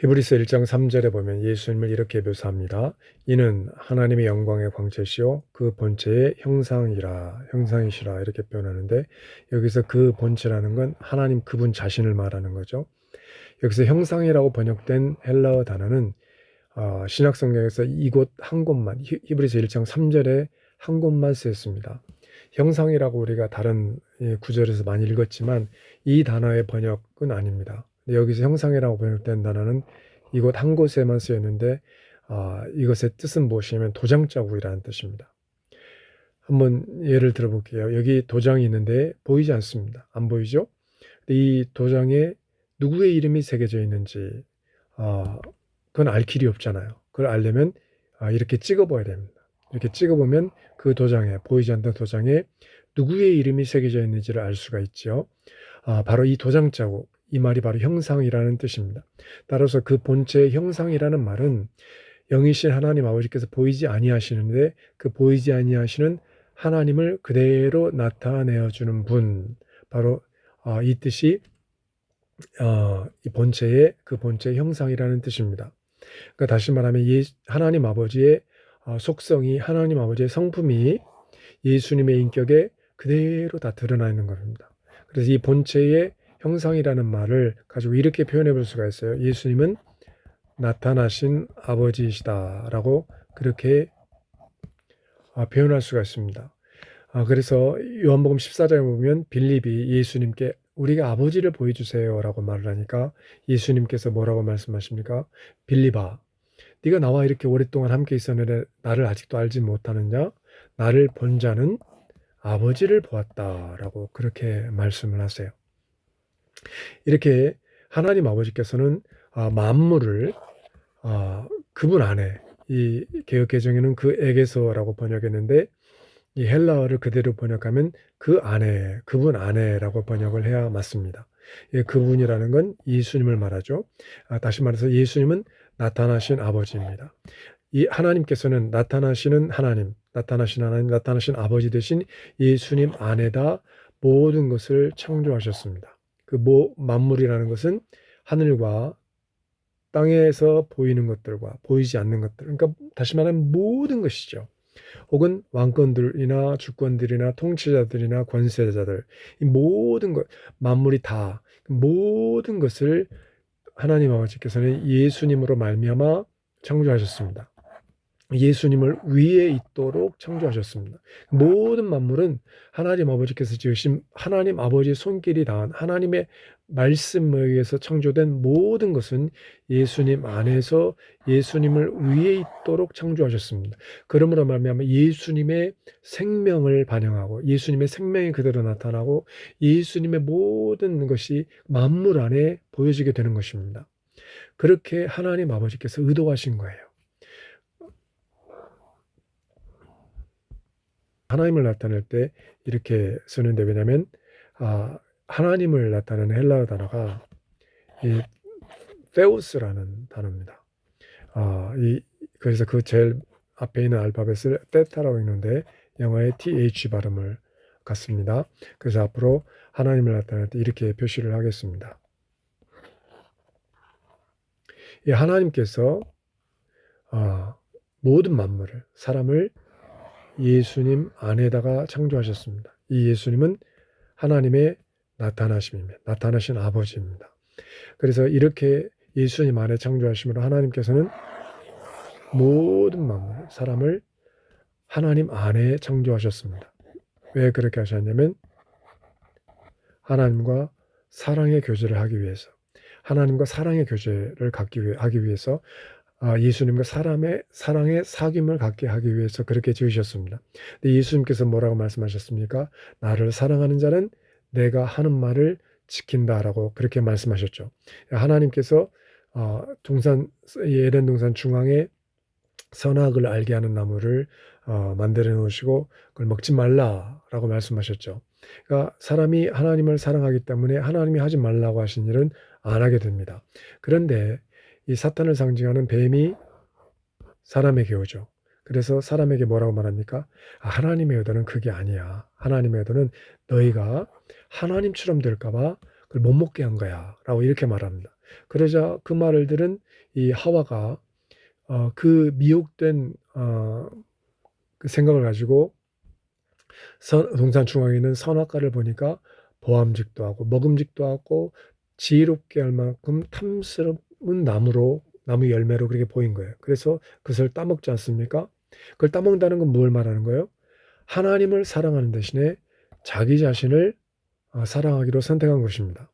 히브리서 1장 3절에 보면 예수님을 이렇게 묘사합니다. 이는 하나님의 영광의 광채시요 그 본체의 형상이라 형상이시라 이렇게 표현하는데 여기서 그 본체라는 건 하나님 그분 자신을 말하는 거죠. 여기서 형상이라고 번역된 헬라어 단어는 어, 신약 성경에서 이곳 한 곳만 히- 히브리서 1장 3절에 한 곳만 쓰였습니다. 형상이라고 우리가 다른 예, 구절에서 많이 읽었지만 이 단어의 번역은 아닙니다. 근데 여기서 형상이라고 번역된 단어는 이곳 한 곳에만 쓰였는데 아, 이것의 뜻은 무엇이냐면 도장자국이라는 뜻입니다. 한번 예를 들어볼게요. 여기 도장이 있는데 보이지 않습니다. 안 보이죠? 이 도장에 누구의 이름이 새겨져 있는지 아, 그건 알 길이 없잖아요. 그걸 알려면 아, 이렇게 찍어봐야 됩니다. 이렇게 찍어보면 그 도장에 보이지 않는 도장에 누구의 이름이 새겨져 있는지를 알 수가 있죠. 아, 바로 이 도장 자국, 이 말이 바로 형상이라는 뜻입니다. 따라서 그 본체의 형상이라는 말은 영이신 하나님 아버지께서 보이지 아니하시는데 그 보이지 아니하시는 하나님을 그대로 나타내어 주는 분, 바로 아, 이 뜻이 어, 이 본체의 그 본체의 형상이라는 뜻입니다. 그러니까 다시 말하면 예, 하나님 아버지의 어, 속성이 하나님 아버지의 성품이 예수님의 인격에 그대로 다 드러나 있는 겁니다. 그래서 이 본체의 형상이라는 말을 가지고 이렇게 표현해 볼 수가 있어요. 예수님은 나타나신 아버지이시다라고 그렇게 아, 표현할 수가 있습니다. 아, 그래서 요한복음 14장에 보면 빌립이 예수님께 우리가 아버지를 보여주세요라고 말을 하니까 예수님께서 뭐라고 말씀하십니까? 빌립아, 네가 나와 이렇게 오랫동안 함께 있었는데 나를 아직도 알지 못하느냐? 나를 본 자는 아버지를 보았다라고 그렇게 말씀을 하세요. 이렇게 하나님 아버지께서는 아, 만물을 아, 그분 안에 이 개혁 개정에는 그 에게서라고 번역했는데 이 헬라어를 그대로 번역하면 그 안에 그분 안에라고 번역을 해야 맞습니다. 예, 그분이라는 건 예수님을 말하죠. 아, 다시 말해서 예수님은 나타나신 아버지입니다. 이 하나님께서는 나타나시는 하나님, 나타나신 하나님, 나타나신 아버지 대신 예수님 안에다 모든 것을 창조하셨습니다. 그 모, 만물이라는 것은 하늘과 땅에서 보이는 것들과 보이지 않는 것들, 그러니까 다시 말하면 모든 것이죠. 혹은 왕권들이나 주권들이나 통치자들이나 권세자들, 이 모든 것, 만물이 다 모든 것을 하나님 아버지께서는 예수님으로 말미암아 창조하셨습니다. 예수님을 위에 있도록 창조하셨습니다. 모든 만물은 하나님 아버지께서 지으신 하나님 아버지의 손길이 닿은 하나님의 말씀에 의해서 창조된 모든 것은 예수님 안에서 예수님을 위에 있도록 창조하셨습니다. 그러므로 말미암아 예수님의 생명을 반영하고 예수님의 생명이 그대로 나타나고 예수님의 모든 것이 만물 안에 보여지게 되는 것입니다. 그렇게 하나님 아버지께서 의도하신 거예요. 하나님을 나타낼 때 이렇게 쓰는데 왜냐하면 아, 하나님을 나타내는 헬라어 단어가 이 페우스라는 단어입니다. 아, 이 그래서 그 제일 앞에 있는 알파벳을 테타라고 읽는데 영어의 th 발음을 갖습니다. 그래서 앞으로 하나님을 나타낼 때 이렇게 표시를 하겠습니다. 이 하나님께서 아, 모든 만물을 사람을 예수님 안에다가 창조하셨습니다. 이 예수님은 하나님의 나타나심입니다. 나타나신 아버지입니다. 그래서 이렇게 예수님 안에 창조하심으로 하나님께서는 모든 만물, 사람을 하나님 안에 창조하셨습니다. 왜 그렇게 하셨냐면 하나님과 사랑의 교제를 하기 위해서 하나님과 사랑의 교제를 갖기 위해 하기 위해서 아, 예수님과 사람의 사랑의 사귐을 갖게 하기 위해서 그렇게 지으셨습니다. 근데 예수님께서 뭐라고 말씀하셨습니까? 나를 사랑하는 자는 내가 하는 말을 지킨다라고 그렇게 말씀하셨죠. 하나님께서 어, 동산 예덴 동산 중앙에 선악을 알게 하는 나무를 어, 만들어 놓으시고 그걸 먹지 말라라고 말씀하셨죠. 그러니까 사람이 하나님을 사랑하기 때문에 하나님이 하지 말라고 하신 일은 안 하게 됩니다. 그런데 이 사탄을 상징하는 뱀이 사람에게 오죠. 그래서 사람에게 뭐라고 말합니까? 아, 하나님의 의도는 그게 아니야. 하나님의 의도는 너희가 하나님처럼 될까봐 그걸 못 먹게 한 거야. 라고 이렇게 말합니다. 그러자 그 말을 들은 이 하와가 어, 그 미혹된 어, 그 생각을 가지고 선, 동산 중앙에 있는 선악과를 보니까 보암직도 하고 먹음직도 하고 지혜롭게 할 만큼 탐스러운 나무로 나무 열매로 그렇게 보인 거예요. 그래서 그것을 따먹지 않습니까? 그걸 따먹는다는 건 뭘 말하는 거예요? 하나님을 사랑하는 대신에 자기 자신을 어, 사랑하기로 선택한 것입니다.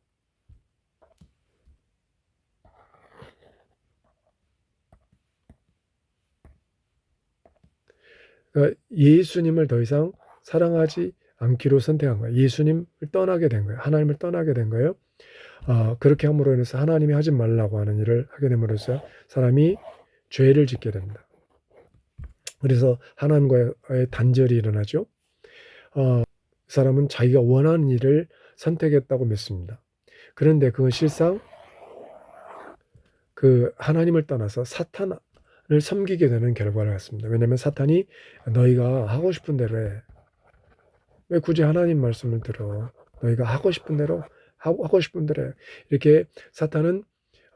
그러니까 예수님을 더 이상 사랑하지 않기로 선택한 거예요. 예수님을 떠나게 된 거예요. 하나님을 떠나게 된 거예요. 어, 그렇게 함으로 인해서 하나님이 하지 말라고 하는 일을 하게 됨으로써 사람이 죄를 짓게 됩니다. 그래서 하나님과의 단절이 일어나죠. 어, 사람은 자기가 원하는 일을 선택했다고 믿습니다. 그런데 그건 실상 그 하나님을 떠나서 사탄을 섬기게 되는 결과를 갖습니다. 왜냐하면 사탄이 너희가 하고 싶은 대로 해. 왜 굳이 하나님 말씀을 들어? 너희가 하고 싶은 대로 하고, 싶은 대로 해. 이렇게 사탄은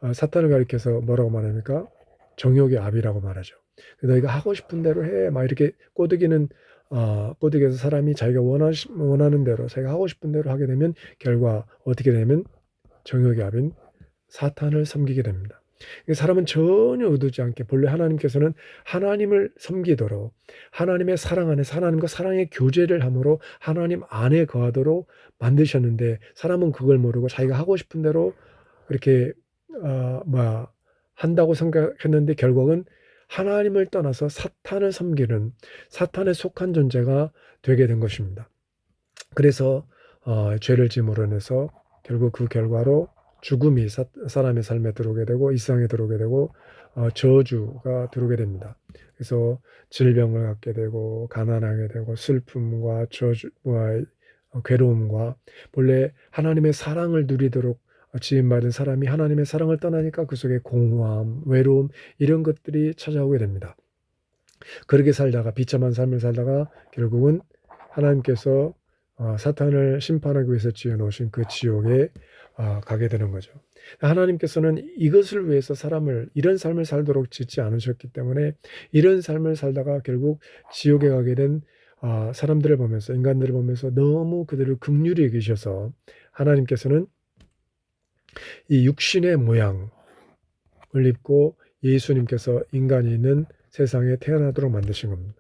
어, 사탄을 가리켜서 뭐라고 말합니까? 정욕의 압이라고 말하죠. 너희가 하고 싶은 대로 해. 막 이렇게 꼬드기는 어, 꼬드기에서 사람이 자기가 원하, 원하는 대로 자기가 하고 싶은 대로 하게 되면 결과 어떻게 되면 정욕의 압인 사탄을 섬기게 됩니다. 사람은 전혀 의도지 않게 본래 하나님께서는 하나님을 섬기도록 하나님의 사랑 안에서 하나님과 사랑의 교제를 함으로 하나님 안에 거하도록 만드셨는데 사람은 그걸 모르고 자기가 하고 싶은 대로 그렇게 어, 뭐 한다고 생각했는데 결국은 하나님을 떠나서 사탄을 섬기는 사탄에 속한 존재가 되게 된 것입니다. 그래서 어, 죄를 짐으로 인해서 결국 그 결과로 죽음이 사, 람의 삶에 들어오게 되고 이상에 들어오게 되고 어, 저주가 들어오게 됩니다. 그래서 질병을 갖게 되고 가난하게 되고 슬픔과 저주와 어, 괴로움과 본래 하나님의 사랑을 누리도록 지음받은 사람이 하나님의 사랑을 떠나니까 그 속에 공허함, 외로움 이런 것들이 찾아오게 됩니다. 그렇게 살다가 비참한 삶을 살다가 결국은 하나님께서 어, 사탄을 심판하기 위해서 지어 놓으신 그 지옥에 어, 가게 되는 거죠. 하나님께서는 이것을 위해서 사람을 이런 삶을 살도록 짓지 않으셨기 때문에 이런 삶을 살다가 결국 지옥에 가게 된 어, 사람들을 보면서 인간들을 보면서 너무 그들을 극률히 여기셔서 하나님께서는 이 육신의 모양을 입고 예수님께서 인간이 있는 세상에 태어나도록 만드신 겁니다.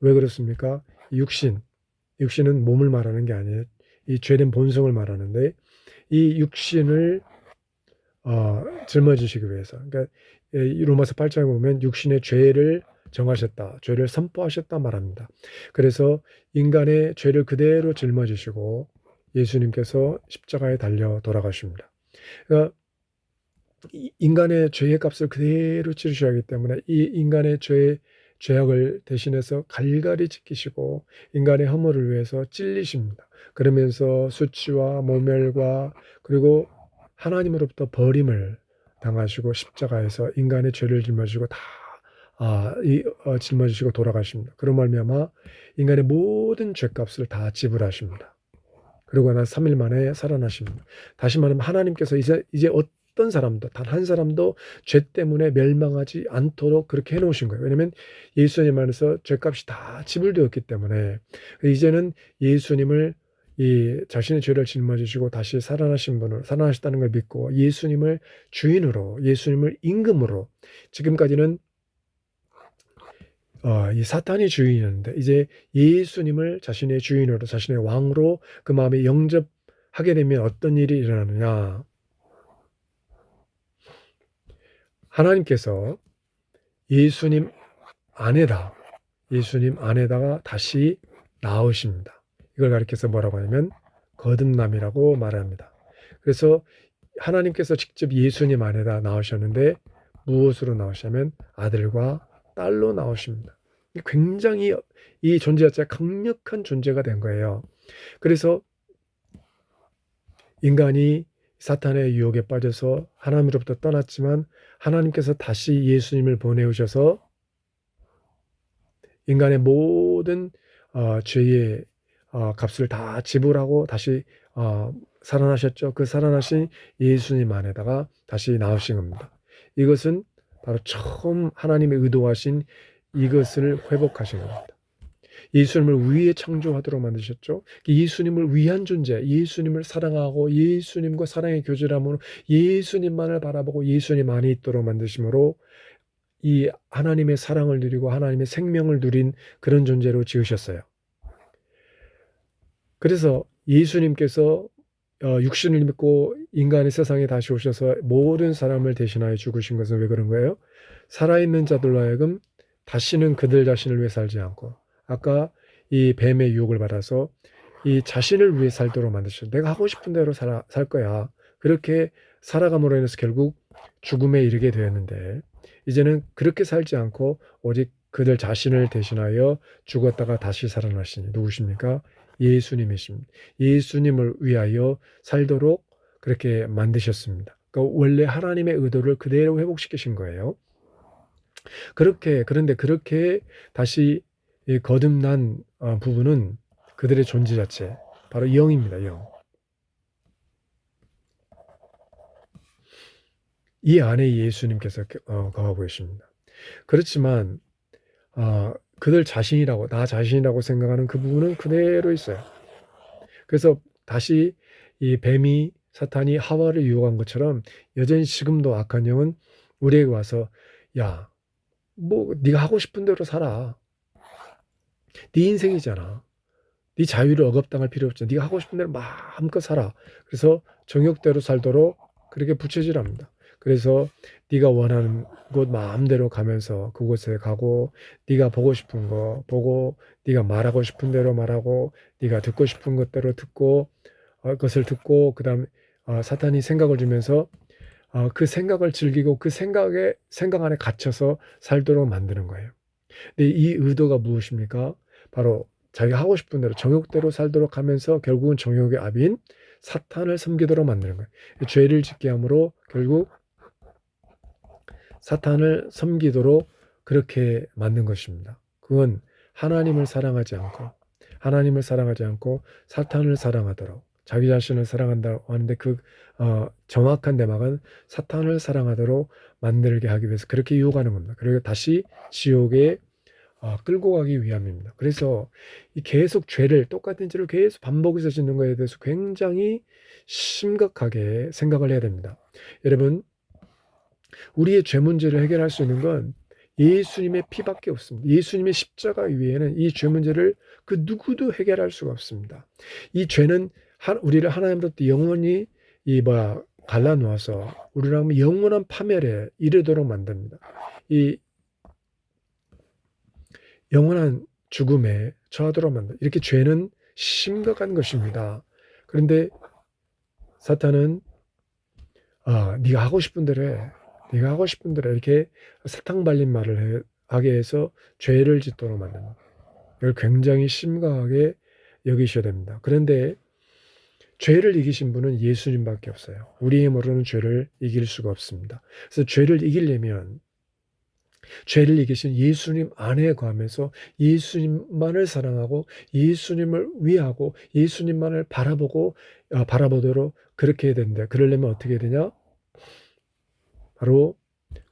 왜 그렇습니까? 육신, 육신은 몸을 말하는 게 아니에요. 이 죄된 본성을 말하는데 이 육신을 어, 짊어지시기 위해서. 그러니까 로마서 8장에 보면 육신의 죄를 정하셨다, 죄를 선포하셨다 말합니다. 그래서 인간의 죄를 그대로 짊어지시고 예수님께서 십자가에 달려 돌아가십니다. 그러니까 인간의 죄의 값을 그대로 치르셔야 하기 때문에 이 인간의 죄 죄악을 대신해서 갈갈이 지키시고 인간의 허물을 위해서 찔리십니다. 그러면서 수치와 모멸과 그리고 하나님으로부터 버림을 당하시고 십자가에서 인간의 죄를 짊어지고 다 아, 이, 어, 짊어지시고 돌아가십니다. 그런 말미암아 인간의 모든 죄값을 다 지불하십니다. 그리고 나 3일 만에 살아나십니다. 다시 말하면 하나님께서 이제 이제 어떤 사람도 단 한 사람도 죄 때문에 멸망하지 않도록 그렇게 해놓으신 거예요. 왜냐하면 예수님 안에서 죄값이 다 지불되었기 때문에 이제는 예수님을 이 자신의 죄를 짊어지시고 다시 살아나신 분을 살아나셨다는 걸 믿고 예수님을 주인으로 예수님을 임금으로 지금까지는 어, 이 사탄이 주인이었는데 이제 예수님을 자신의 주인으로 자신의 왕으로 그 마음에 영접하게 되면 어떤 일이 일어나느냐? 하나님께서 예수님 안에다 예수님 안에다가 다시 나오십니다. 이걸 가리켜서 뭐라고 하냐면 거듭남이라고 말합니다. 그래서 하나님께서 직접 예수님 안에다 나오셨는데 무엇으로 나오시냐면 아들과 딸로 나오십니다. 굉장히 이 존재 자체가 강력한 존재가 된 거예요. 그래서 인간이 사탄의 유혹에 빠져서 하나님으로부터 떠났지만 하나님께서 다시 예수님을 보내오셔서 인간의 모든 어, 죄의 어, 값을 다 지불하고 다시 어, 살아나셨죠. 그 살아나신 예수님 안에다가 다시 나오신 겁니다. 이것은 바로 처음 하나님의 의도하신 이것을 회복하신 겁니다. 예수님을 위에 창조하도록 만드셨죠. 예수님을 위한 존재, 예수님을 사랑하고 예수님과 사랑의 교제함으로 예수님만을 바라보고 예수님 안에 있도록 만드심으로 이 하나님의 사랑을 누리고 하나님의 생명을 누린 그런 존재로 지으셨어요. 그래서 예수님께서 어, 육신을 입고 인간의 세상에 다시 오셔서 모든 사람을 대신하여 죽으신 것은 왜 그런 거예요? 살아있는 자들로 하여금 다시는 그들 자신을 위해 살지 않고 아까 이 뱀의 유혹을 받아서 이 자신을 위해 살도록 만드셨어. 내가 하고 싶은 대로 살아, 살 거야. 그렇게 살아감으로 인해서 결국 죽음에 이르게 되었는데 이제는 그렇게 살지 않고 오직 그들 자신을 대신하여 죽었다가 다시 살아나시니 누구십니까? 예수님이십니다. 예수님을 위하여 살도록 그렇게 만드셨습니다. 그러니까 원래 하나님의 의도를 그대로 회복시키신 거예요. 그렇게 그런데 그렇게 다시 거듭난 어, 부분은 그들의 존재 자체 바로 영입니다. 영. 이 안에 예수님께서 어, 거하고 계십니다. 그렇지만 어, 그들 자신이라고 나 자신이라고 생각하는 그 부분은 그대로 있어요. 그래서 다시 이 뱀이 사탄이 하와를 유혹한 것처럼 여전히 지금도 악한 영은 우리에게 와서 야, 뭐 네가 하고 싶은 대로 살아. 네 인생이잖아. 네 자유를 억압당할 필요 없잖아. 네가 하고 싶은 대로 마음껏 살아. 그래서 정욕대로 살도록 그렇게 부채질합니다. 그래서 네가 원하는 곳 마음대로 가면서 그곳에 가고 네가 보고 싶은 거 보고 네가 말하고 싶은 대로 말하고 네가 듣고 싶은 것대로 듣고 어, 그것을 듣고 그다음 어, 사탄이 생각을 주면서 어, 그 생각을 즐기고 그 생각에 생각 안에 갇혀서 살도록 만드는 거예요. 근데 이 의도가 무엇입니까? 바로 자기가 하고 싶은 대로 정욕대로 살도록 하면서 결국은 정욕의 압인 사탄을 섬기도록 만드는 거예요. 죄를 짓게 함으로 결국 사탄을 섬기도록 그렇게 만든 것입니다. 그건 하나님을 사랑하지 않고 하나님을 사랑하지 않고 사탄을 사랑하도록 자기 자신을 사랑한다고 하는데 그 어, 정확한 대막은 사탄을 사랑하도록 만들게 하기 위해서 그렇게 유혹하는 겁니다. 그리고 다시 지옥에 어, 끌고 가기 위함입니다. 그래서 이 계속 죄를 똑같은 죄를 계속 반복해서 짓는 것에 대해서 굉장히 심각하게 생각을 해야 됩니다. 여러분 우리의 죄 문제를 해결할 수 있는 건 예수님의 피밖에 없습니다. 예수님의 십자가 위에는 이 죄 문제를 그 누구도 해결할 수가 없습니다. 이 죄는 우리를 하나님으로부터 영원히 이 뭐야 갈라놓아서 우리랑 영원한 파멸에 이르도록 만듭니다. 이 영원한 죽음에 처하도록 만다. 이렇게 죄는 심각한 것입니다. 그런데 사탄은 아, 네가 하고 싶은 대로 해. 네가 하고 싶은 대로 이렇게 사탕 발린 말을 해, 하게 해서 죄를 짓도록 만듭니다. 이걸 굉장히 심각하게 여기셔야 됩니다. 그런데 죄를 이기신 분은 예수님밖에 없어요. 우리 힘으로는 죄를 이길 수가 없습니다. 그래서 죄를 이기려면 죄를 이기신 예수님 안에 거하면서 예수님만을 사랑하고 예수님을 위하고 예수님만을 바라보고 어, 바라보도록 그렇게 해야 된다. 그러려면 어떻게 해야 되냐? 바로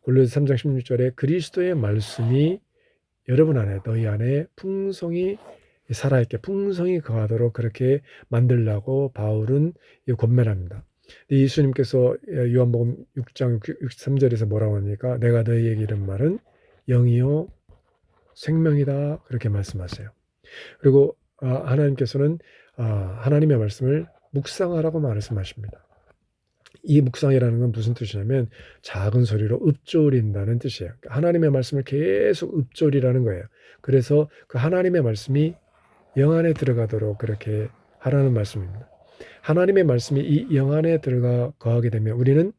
골로새 3장 16절에 그리스도의 말씀이 여러분 안에 너희 안에 풍성이 살아있게 풍성히 거하도록 그렇게 만들라고 바울은 권면합니다. 예수님께서 요한복음 6장 63절에서 뭐라고 하니까 내가 너희에게 이른 말은 영이요 생명이다 그렇게 말씀하세요. 그리고 아, 하나님께서는 아, 하나님의 말씀을 묵상하라고 말씀하십니다. 이 묵상이라는 건 무슨 뜻이냐면 작은 소리로 읊조린다는 뜻이에요. 그러니까 하나님의 말씀을 계속 읊조리라는 거예요. 그래서 그 하나님의 말씀이 영 안에 들어가도록 그렇게 하라는 말씀입니다. 하나님의 말씀이 이 영 안에 들어가 거하게 되면 우리는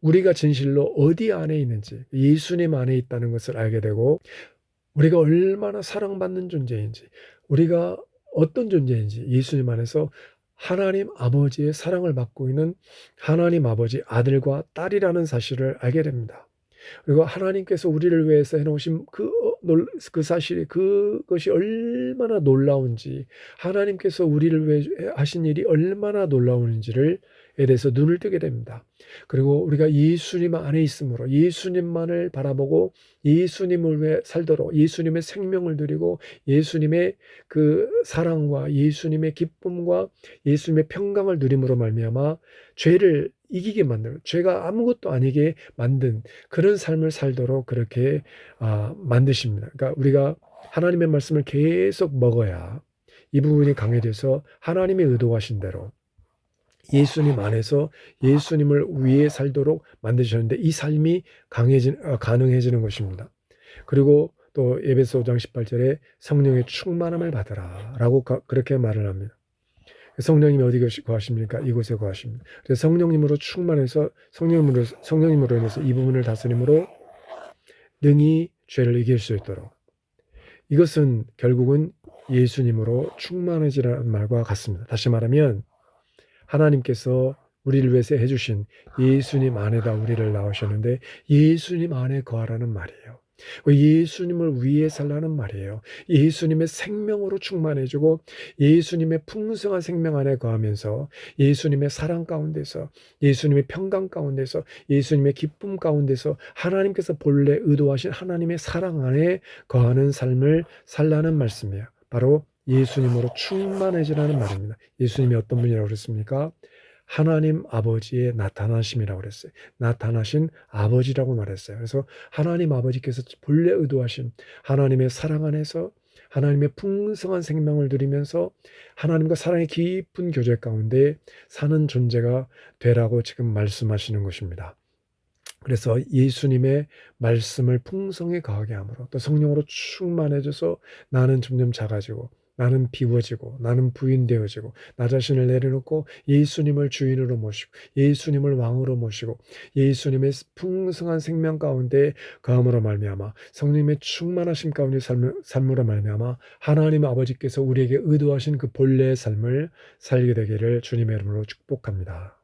우리가 진실로 어디 안에 있는지 예수님 안에 있다는 것을 알게 되고 우리가 얼마나 사랑받는 존재인지 우리가 어떤 존재인지 예수님 안에서 하나님 아버지의 사랑을 받고 있는 하나님 아버지 아들과 딸이라는 사실을 알게 됩니다. 그리고 하나님께서 우리를 위해서 해놓으신 그, 어, 그 사실이 그것이 얼마나 놀라운지 하나님께서 우리를 위해 하신 일이 얼마나 놀라운지를 대해서 눈을 뜨게 됩니다. 그리고 우리가 예수님 안에 있으므로 예수님만을 바라보고 예수님을 위해 살도록 예수님의 생명을 누리고 예수님의 그 사랑과 예수님의 기쁨과 예수님의 평강을 누림으로 말미암아 죄를 이기게 만드는 죄가 아무것도 아니게 만든 그런 삶을 살도록 그렇게 아, 만드십니다. 그러니까 우리가 하나님의 말씀을 계속 먹어야 이 부분이 강해져서 하나님이 의도하신 대로 예수님 안에서 예수님을 위해 살도록 만드셨는데 이 삶이 강해진 어, 가능해지는 것입니다. 그리고 또 에베소 5장 18절에 성령의 충만함을 받으라라고 가- 그렇게 말을 합니다. 성령님이 어디 거하십니까? 이곳에 거하십니다. 그래서 성령님으로 충만해서 성령님으로 성령님으로 인해서 이 부분을 다스림으로 능히 죄를 이길 수 있도록 이것은 결국은 예수님으로 충만해지라는 말과 같습니다. 다시 말하면 하나님께서 우리를 위해서 해주신 예수님 안에다 우리를 낳으셨는데 예수님 안에 거하라는 말이에요. 예수님을 위해 살라는 말이에요. 예수님의 생명으로 충만해지고 예수님의 풍성한 생명 안에 거하면서 예수님의 사랑 가운데서 예수님의 평강 가운데서 예수님의 기쁨 가운데서 하나님께서 본래 의도하신 하나님의 사랑 안에 거하는 삶을 살라는 말씀이에요. 바로 예수님으로 충만해지라는 말입니다. 예수님이 어떤 분이라고 그랬습니까? 하나님 아버지의 나타나심이라고 그랬어요. 나타나신 아버지라고 말했어요. 그래서 하나님 아버지께서 본래 의도하신 하나님의 사랑 안에서 하나님의 풍성한 생명을 누리면서 하나님과 사랑의 깊은 교제 가운데 사는 존재가 되라고 지금 말씀하시는 것입니다. 그래서 예수님의 말씀을 풍성히 가하게 함으로 또 성령으로 충만해져서 나는 점점 작아지고 나는 비워지고 나는 부인되어지고 나 자신을 내려놓고 예수님을 주인으로 모시고 예수님을 왕으로 모시고 예수님의 풍성한 생명 가운데 거함으로 말미암아 성령님의 충만하심 가운데 삶, 삶으로 말미암아 하나님 아버지께서 우리에게 의도하신 그 본래의 삶을 살게 되기를 주님의 이름으로 축복합니다.